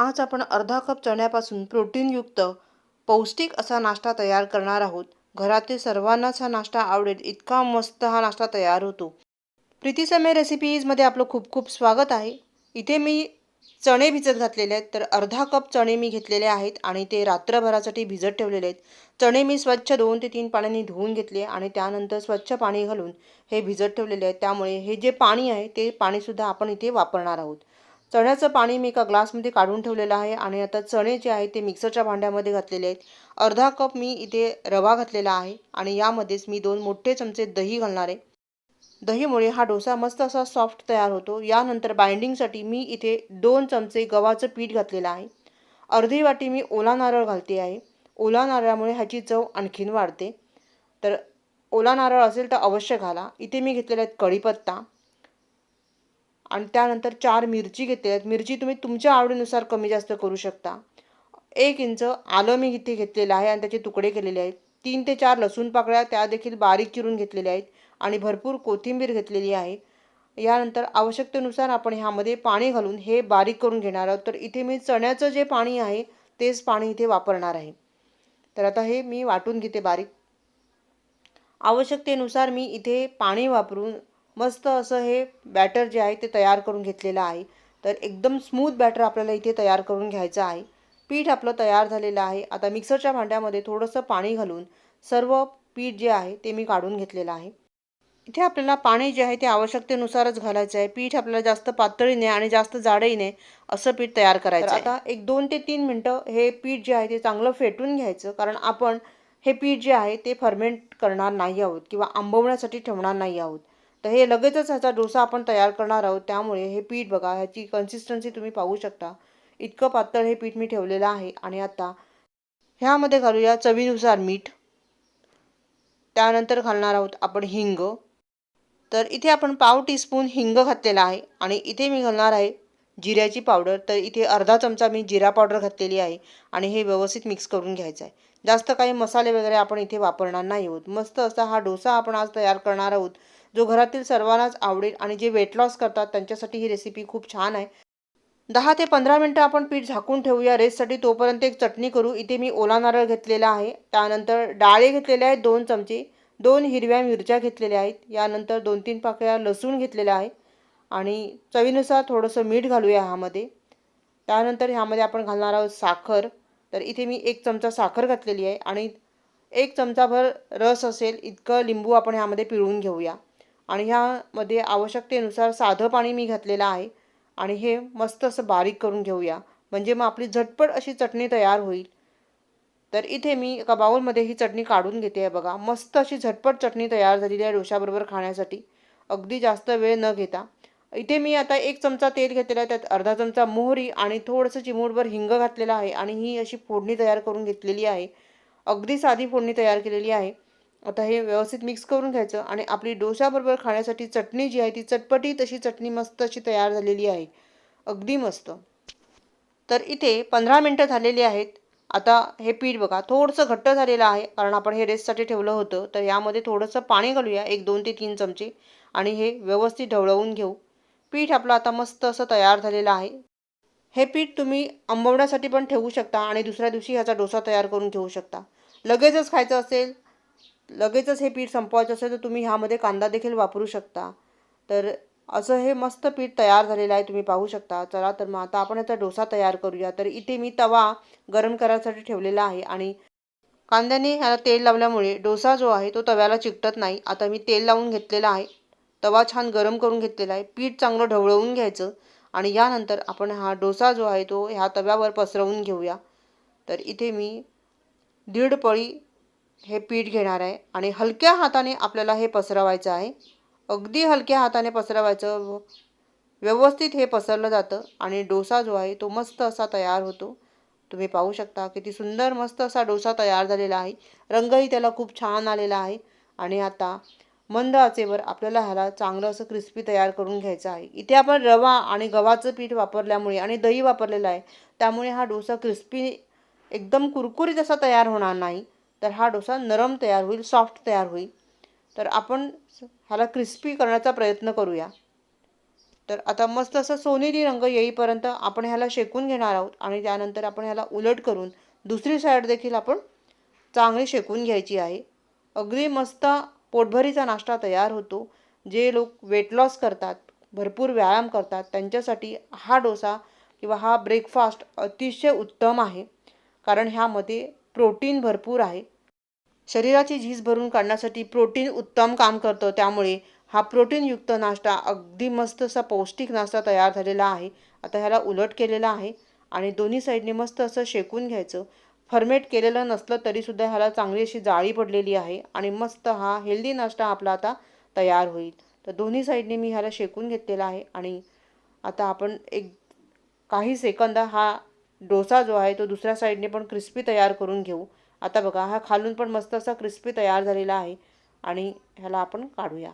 आज आपण अर्धा कप चण्यापासून प्रोटीनयुक्त पौष्टिक असा नाश्ता तयार करणार आहोत. घरातील सर्वांनाच हा नाश्ता आवडेल इतका मस्त हा नाश्ता तयार होतो. प्रीती समय रेसिपीजमध्ये आपलं खूप खूप स्वागत आहे. इथे मी चणे भिजत घातलेले आहेत तर अर्धा कप चणे मी घेतलेले आहेत आणि ते रात्रभरासाठी भिजत ठेवलेले आहेत. चणे मी स्वच्छ दोन ते तीन पाण्याने धुवून घेतले आणि त्यानंतर स्वच्छ पाणी घालून हे भिजत ठेवलेले आहेत. त्यामुळे हे जे पाणी आहे ते पाणीसुद्धा आपण इथे वापरणार आहोत. चण्याचं पाणी मी एका ग्लासमध्ये काढून ठेवलेलं आहे आणि आता चणे जे आहे ते मिक्सरच्या भांड्यामध्ये घातलेले आहेत. अर्धा कप मी इथे रवा घातलेला आहे आणि यामध्येच मी दोन मोठे चमचे दही घालणार आहे. दहीमुळे हा डोसा मस्त असा सॉफ्ट तयार होतो. यानंतर बाइंडिंगसाठी मी इथे दोन चमचे गव्हाचं पीठ घातलेलं आहे. अर्धी वाटी मी ओला नारळ घालते आहे. ओला नारळामुळे ह्याची चव आणखीन वाढते. तर ओला नारळ असेल तर अवश्य घाला. इथे मी घेतलेला आहेत कढीपत्ता. आणि त्यानंतर चार मिरची घेतलेल्या आहेत. मिरची तुम्ही तुमच्या आवडीनुसार कमी जास्त करू शकता. एक इंच आलं मी इथे घेतलेलं आहे आणि त्याचे तुकडे केलेले आहेत. तीन ते चार लसूण पाकळ्या त्या देखील बारीक चिरून घेतलेल्या आहेत आणि भरपूर कोथिंबीर घेतलेली आहे. यानंतर आवश्यकतेनुसार आपण ह्यामध्ये पाणी घालून हे बारीक करून घेणार आहोत. तर इथे मी चण्याचं जे पाणी आहे तेच पाणी इथे वापरणार आहे. तर आता हे मी वाटून घेते बारीक. आवश्यकतेनुसार मी इथे पाणी वापरून मस्त असं हे बॅटर जे आहे ते तयार करून घेतलेलं आहे. तर एकदम स्मूथ बॅटर आपल्याला इथे तयार करून घ्यायचं आहे. पीठ आपलं तयार झालेलं आहे. आता मिक्सरच्या भांड्यामध्ये थोडंसं पाणी घालून सर्व पीठ जे आहे ते मी काढून घेतलेलं आहे. इथे आपल्याला पाणी जे आहे ते आवश्यकतेनुसारच घालायचं आहे. पीठ आपल्याला जास्त पातळी नाही आणि जास्त जाडही नाही असं पीठ तयार करायचं आता एक दोन ते तीन मिनटं हे पीठ जे आहे ते चांगलं फेटून घ्यायचं. कारण आपण हे पीठ जे आहे ते फर्मेंट करणार नाही आहोत किंवा आंबवण्यासाठी ठेवणार नाही आहोत. तर हे लगेचच ह्याचा डोसा आपण तयार करणार आहोत. त्यामुळे हे पीठ बघा ह्याची कन्सिस्टन्सी तुम्ही पाहू शकता. इतकं पातळ हे पीठ मी ठेवलेलं आहे. आणि आता ह्यामध्ये घालूया चवीनुसार मीठ. त्यानंतर घालणार आहोत आपण हिंग. तर इथे आपण पाव टीस्पून हिंग घातलेला आहे. आणि इथे मी घालणार आहे जिऱ्याची पावडर तर इथे अर्धा चमचा मी जिरा पावडर घातलेली आहे. आणि हे व्यवस्थित मिक्स करून घ्यायचं आहे. जास्त काही मसाले वगैरे आपण इथे वापरणार नाही आहोत. मस्त असा हा डोसा आपण आज तयार करणार आहोत. जो घरातील सर्वांनाच आवडेल आणि जे वेट लॉस करतात त्यांच्यासाठी ही रेसिपी खूप छान आहे. दहा ते पंधरा मिनटं आपण पीठ झाकून ठेवूया. रेससाठी तोपर्यंत एक चटणी करू. इथे मी ओला नारळ घेतलेला आहे. त्यानंतर डाळे घेतलेले आहेत दोन चमचे. दोन हिरव्या मिरच्या घेतलेल्या आहेत. यानंतर दोन तीन पाकळ्या लसूण घेतलेल्या आहे. आणि चवीनुसार थोडंसं मीठ घालूया ह्यामध्ये. त्यानंतर ह्यामध्ये आपण घालणार आहोत साखर. तर इथे मी एक चमचा साखर घातलेली आहे आणि एक चमचाभर रस असेल इतकं लिंबू आपण ह्यामध्ये पिळून घेऊया. आणि ह्यामध्ये आवश्यकतेनुसार साधं पाणी मी घातलेलं आहे. आणि हे मस्त असं बारीक करून घेऊया. म्हणजे मग आपली झटपट अशी चटणी तयार होईल. तर इथे मी एका बाऊलमध्ये ही चटणी काढून घेते आहे बघा. मस्त अशी झटपट चटणी तयार झालेली आहे डोशाबरोबर खाण्यासाठी. अगदी जास्त वेळ न घेता. इथे मी आता एक चमचा तेल घेतलेला आहे. त्यात अर्धा चमचा मोहरी आणि थोडंसं चिमूटभर हिंग घातलेलं आहे. आणि ही अशी फोडणी तयार करून घेतलेली आहे. अगदी साधी फोडणी तयार केलेली आहे. आता हे व्यवस्थित मिक्स करून घ्यायचं आणि आपली डोशाबरोबर खाण्यासाठी चटणी जी आहे ती चटपटी तशी चटणी मस्त अशी तयार झालेली आहे. अगदी मस्त. तर इथे पंधरा मिनटं झालेली आहेत. आता हे पीठ बघा थोडंसं घट्ट झालेलं आहे कारण आपण हे रेससाठी ठेवलं होतं. तर यामध्ये थोडंसं पाणी घालूया एक दोन ते तीन चमचे. आणि हे व्यवस्थित ढवळवून घेऊ. पीठ आपलं आता मस्त असं तयार झालेलं आहे. हे पीठ तुम्ही आंबवण्यासाठी पण ठेवू शकता आणि दुसऱ्या दिवशी ह्याचा डोसा तयार करून ठेवू शकता. लगेचच खायचं असेल लगेचच हे पीठ संपवायचं असेल तर तुम्ही ह्यामध्ये कांदा देखील वापरू शकता. तर असं हे मस्त पीठ तयार झालेलं आहे तुम्ही पाहू शकता. चला तर मग आता आपण याचा डोसा तयार करूया. तर इथे मी तवा गरम करायसाठी ठेवलेला आहे आणि कांद्याने ह्याला तेल लावल्यामुळे डोसा जो आहे तो तव्याला चिकटत नाही. आता मी तेल लावून घेतलेला आहे. तवा छान गरम करून घेतलेला आहे. पीठ चांगलं ढवळवून घ्यायचं आणि यानंतर आपण हा डोसा जो आहे तो ह्या तव्यावर पसरवून घेऊया. तर इथे मी दीड पळी हे पीठ घेणार आहे आणि हलक्या हाताने आपल्याला हे पसरवायचं आहे. अगदी हलक्या हाताने पसरवायचं व्यवस्थित हे पसरलं जातं आणि डोसा जो आहे तो मस्त असा तयार होतो. तुम्ही पाहू शकता किती सुंदर मस्त असा डोसा तयार झालेला आहे. रंगही त्याला खूप छान आलेला आहे आणि आता मंद आचेवर आपल्याला ह्याला चांगलं असं क्रिस्पी तयार करून घ्यायचं आहे. इथे आपण रवा आणि गव्हाचं पीठ वापरल्यामुळे आणि दही वापरलेलं आहे. त्यामुळे हा डोसा क्रिस्पी एकदम कुरकुरीत असा तयार होणार नाही. तर हा डोसा नरम तयार होईल सॉफ्ट तयार होईल. तर आपण ह्याला क्रिस्पी करण्याचा प्रयत्न करूया. तर आता मस्त असं सोनेरी रंग येईपर्यंत आपण ह्याला शेकून घेणार आहोत आणि त्यानंतर आपण ह्याला उलट करून दुसरी साईड देखील आपण चांगली शेकून घ्यायची आहे. अगदी मस्त पोटभरीचा नाश्ता तयार होतो. जे लोक वेट लॉस करतात भरपूर व्यायाम करतात त्यांच्यासाठी हा डोसा किंवा हा ब्रेकफास्ट अतिशय उत्तम आहे. कारण ह्यामध्ये प्रोटीन भरपूर आहे. शरीराची झीज भरून काढण्यासाठी प्रोटीन उत्तम काम करतं. त्यामुळे हा प्रोटीनयुक्त नाश्ता अगदी मस्त असा पौष्टिक नाश्ता तयार झालेला आहे. आता ह्याला उलट केलेला आहे आणि दोन्ही साईडने मस्त असं शेकून घ्यायचं. फर्मेट केलेलं नसलं तरीसुद्धा ह्याला चांगली अशी जाळी पडलेली आहे आणि मस्त हा हेल्दी नाश्ता आपला आता तयार होईल. तर दोन्ही साईडने मी ह्याला शेकून घेतलेला आहे आणि आता आपण एक काही सेकंद हा डोसा जो आहे तो दुसऱ्या साईडने पण क्रिस्पी तयार करून घेऊ. आता बघा हा खालून पण मस्त असा क्रिस्पी तयार झालेला आहे आणि ह्याला आपण काढूया.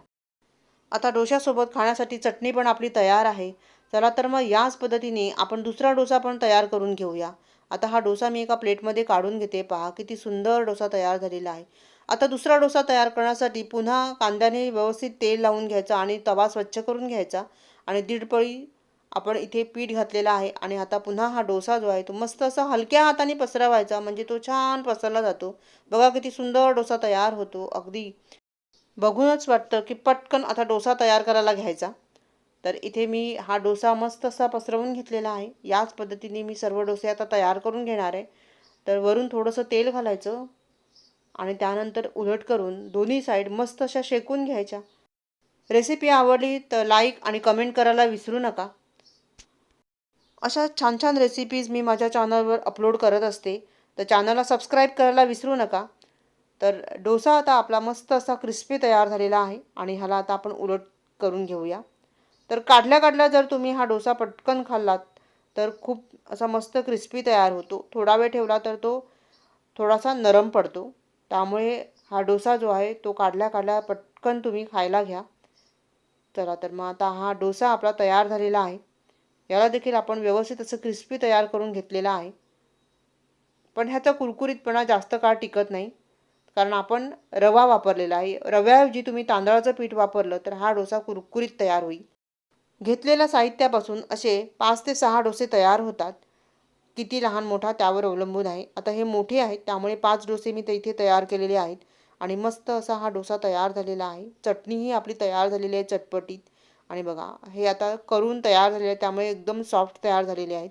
आता डोशासोबत खाण्यासाठी चटणी पण आपली तयार आहे. चला तर मग याच पद्धतीने आपण दुसरा डोसा पण तयार करून घेऊया. आता हा डोसा मी एका प्लेटमध्ये काढून घेते. पहा किती सुंदर डोसा तयार झालेला आहे. आता दुसरा डोसा तयार करण्यासाठी पुन्हा कांद्याने व्यवस्थित तेल लावून घ्यायचा आणि तवा स्वच्छ करून घ्यायचा आणि दीड पळी आपण इथे पीठ घातलेला आहे आणि आता पुन्हा हा डोसा जो आहे तो मस्त असा हलक्या हाताने पसरवायचा म्हणजे तो छान पसरला जातो. बघा किती सुंदर डोसा तयार होतो अगदी. बघूनच वाटतं की पटकन आता डोसा तयार करायला घ्यायचा. तर इथे मी हा डोसा मस्त असा पसरवून घेतलेला आहे. याच पद्धतीने मी सर्व डोसे आता तयार करून घेणार आहे. तर वरून थोडंसं तेल घालायचं आणि त्यानंतर उलट करून दोन्ही साईड मस्त अशा शेकून घ्यायच्या. रेसिपी आवडली तर लाईक आणि कमेंट करायला विसरू नका. अशा छान छान रेसिपीज मी माझ्या चॅनलवर अपलोड करत असते. तर चॅनलला सबस्क्राईब करायला विसरू नका. तर डोसा आता आपला मस्त असा क्रिस्पी तयार झालेला आहे आणि ह्याला आता आपण उलट करून घेऊया. तर काढल्या काढल्या जर तुम्ही हा डोसा पटकन खाल्लात तर खूप असा मस्त क्रिस्पी तयार होतो. थोडा वेळ ठेवला तर तो थोडासा नरम पडतो. त्यामुळे हा डोसा जो आहे तो काढल्या काढल्या पटकन तुम्ही खायला घ्या. चला तर मग आता हा डोसा आपला तयार झालेला आहे. याला देखील आपण व्यवस्थित असं क्रिस्पी तयार करून घेतलेला आहे. पण ह्याचा कुरकुरीतपणा जास्त काळ टिकत नाही. कारण आपण रवा वापरलेला आहे. रव्याऐवजी तुम्ही तांदळाचं पीठ वापरलं तर हा डोसा कुरकुरीत तयार होईल. घेतलेल्या साहित्यापासून असे पाच ते सहा डोसे तयार होतात. किती लहान मोठा त्यावर अवलंबून आहे. आता हे मोठे आहेत. त्यामुळे पाच डोसे मी ते इथे तयार केलेले आहेत. आणि मस्त असा हा डोसा तयार झालेला आहे. चटणीही आपली तयार झालेली आहे चटपटीत. आणि बघा हे आता करून तयार झालेले आहे त्यामुळे एकदम सॉफ्ट तयार झालेले आहेत.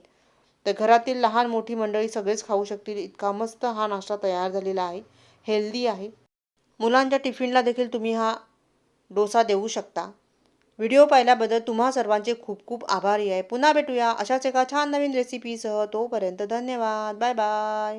तर घरातील लहान मोठी मंडळी सगळेच खाऊ शकतील. इतका मस्त हा नाश्ता तयार झालेला आहे. हेल्दी आहे. मुलांच्या टिफिनला देखील तुम्ही हा डोसा देऊ शकता. व्हिडिओ पाहिल्याबद्दल तुम्हा सर्वांचे खूप खूप आभारी आहे. पुन्हा भेटूया अशाच एका छान नवीन रेसिपीसह तोपर्यंत धन्यवाद. Bye bye